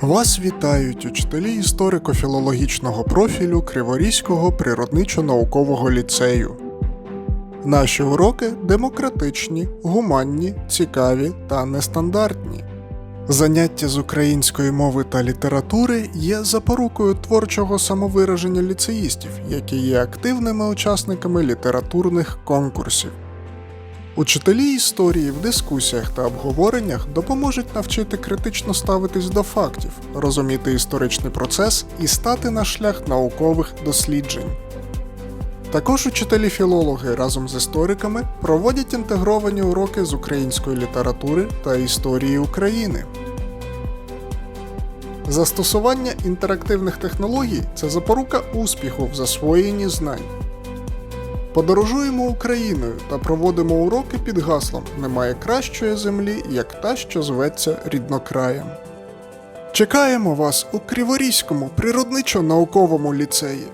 Вас вітають учителі історико-філологічного профілю Криворізького природничо-наукового ліцею. Наші уроки демократичні, гуманні, цікаві та нестандартні. Заняття з української мови та літератури є запорукою творчого самовираження ліцеїстів, які є активними учасниками літературних конкурсів. Учителі історії в дискусіях та обговореннях допоможуть навчити критично ставитись до фактів, розуміти історичний процес і стати на шлях наукових досліджень. Також учителі-філологи разом з істориками проводять інтегровані уроки з української літератури та історії України. Застосування інтерактивних технологій це запорука успіху в засвоєнні знань. Подорожуємо Україною та проводимо уроки під гаслом Немає кращої землі, як та, що зветься ріднокраєм. Чекаємо вас у Криворізькому природничо-науковому ліцеї.